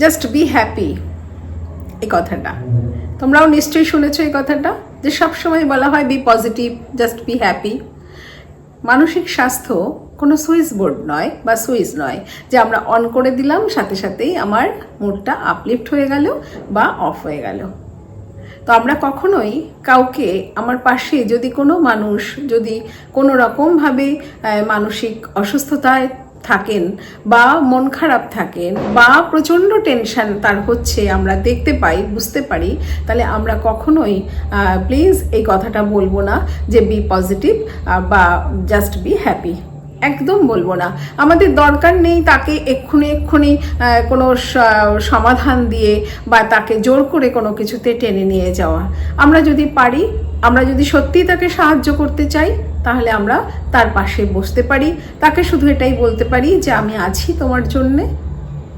Just be happy এই কথাটা। তোমরাও নিশ্চয়ই শুনেছো এই কথাটা, যে সবসময় বলা হয় be positive just be happy মানসিক স্বাস্থ্য কোনো সুইচ বোর্ড নয় বা সুইচ নয় যে আমরা অন করে দিলাম, সাথে সাথেই আমার মুডটা আপলিফট হয়ে গেল বা অফ হয়ে গেল। তো আমরা কখনোই কাউকে আমার পাশে যদি কোনো মানুষ যদি কোনো রকমভাবে মানসিক অসুস্থতায় থাকেন বা মন খারাপ থাকেন বা প্রচণ্ড টেনশন তার হচ্ছে আমরা দেখতে পাই, বুঝতে পারি, তাহলে আমরা কখনোই প্লিজ এই কথাটা বলব না যে বি পজিটিভ বা জাস্ট বি হ্যাপি একদম বলব না। আমাদের দরকার নেই তাকে এক্ষুনি এক্ষুনি কোনো সমাধান দিয়ে বা তাকে জোর করে কোনো কিছুতে টেনে নিয়ে যাওয়া। আমরা যদি পারি, আমরা যদি সত্যিই তাকে সাহায্য করতে চাই তাহলে আমরা তার পাশে বসতে পারি। তাকে শুধু এটাই বলতে পারি যে, আমি আছি তোমার জন্যে।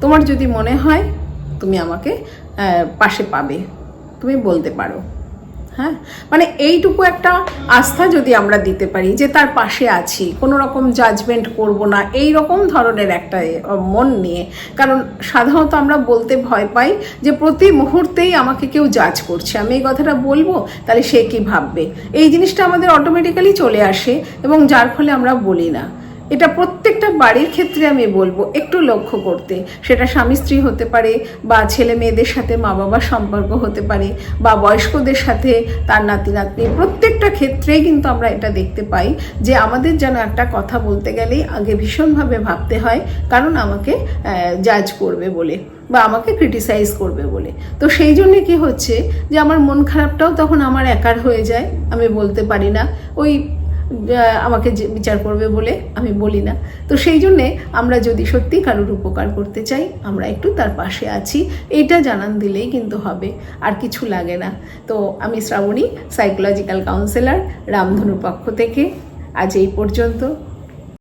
তোমার যদি মনে হয়, তুমি আমাকে পাশে পাবে। তুমি বলতে পারো। হ্যাঁ? মানে এইটুকু একটা আস্থা যদি আমরা দিতে পারি যে তার পাশে আছি, কোনো রকম জাজমেন্ট করব না, এই রকম ধরনের একটা মন নিয়ে। কারণ সাধারণত আমরা বলতে ভয় পাই যে প্রতি মুহূর্তেই আমাকে কেউ জাজ করছে। আমি এই কথাটা বলব, তাহলে সে কি ভাববে? এই জিনিসটা আমাদের অটোমেটিক্যালি চলে আসে এবং যার ফলে আমরা বলি না। এটা প্রত্যেকটা বাড়ির ক্ষেত্রে আমি বলব, একটু লক্ষ্য করতে। সেটা স্বামী স্ত্রী হতে পারে বা ছেলে মেয়েদের সাথে মা বাবার সম্পর্ক হতে পারে বা বয়স্কদের সাথে তার নাতি নাতনি প্রত্যেকটা ক্ষেত্রেই কিন্তু আমরা এটা দেখতে পাই যে আমাদের যেন একটা কথা বলতে গেলেই আগে ভীষণভাবে ভাবতে হয়, কারণ আমাকে জাজ করবে বলে বা আমাকে ক্রিটিসাইজ করবে বলে। তো সেই জন্যে কি হচ্ছে যে আমার মন খারাপটাও তখন আমার একার হয়ে যায়, আমি বলতে পারি না। ওই আমাকে বিচার করবে বলে আমি বলি না। তো সেই জন্যে আমরা যদি সত্যি কারোর উপকার করতে চাই, আমরা একটু তার পাশে আছি। এটা জানান দিলেই কিন্তু হবে, আর কিছু লাগে না। তো আমি শ্রাবণী সাইকোলজিক্যাল কাউন্সিলর রামধনুর পক্ষ থেকে আজ এই পর্যন্ত।